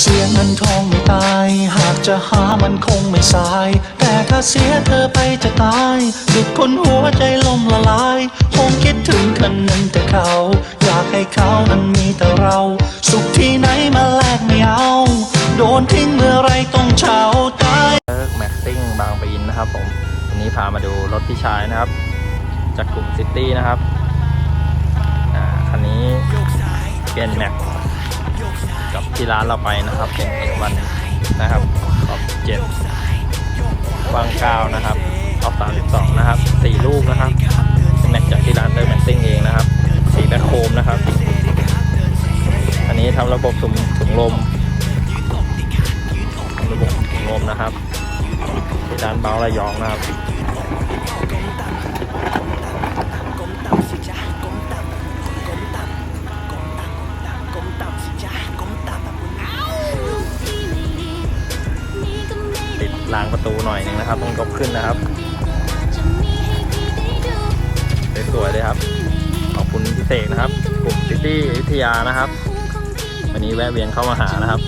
เสียเงินทองไม่ตาย หากจะหามันคงไม่สาย แต่ถ้าเสียเธอไปจะตายสุดคนหัวใจล่มละลาย คงคิดถึงคนนึ่งแต่เขา อยากให้เขานั้นมีแต่เรา สุขที่ไหนมาแลกไม่เอา โดนทิ้งเมื่อไรต้องเฉาตายเลิกแม็กซิ่งบางปะอินนะครับผมวันนี้พามาดูรถพี่ชายนะครับ จากกลุ่มซิตี้นะครับอ่าคันนี้เปลี่ยนแม็ก กับที่ร้านเราไปนะครับเป็นวันนะครับขอบเจ็ดวางเก้านะครับออฟสามสิบสองนะครับสี่ลูกนะครับแม็กจากที่ร้านเลิกแม็กซิ่งเองนะครับสีแบ็คโคมนะครับ อันนี้ทำระบบถุงถุงลมระบบถุงลมนะครับที่ร้านเบาระยองนะครับ รางประตูหน่อยหนึงนะครับต้องยกขึ้นนะครับสวยๆเลยครับ ขอบคุณพิเศษนะครับกลุ่มซิตี้อยุธยานะครับ วันนี้แวะเวียนเข้ามาหานะครับ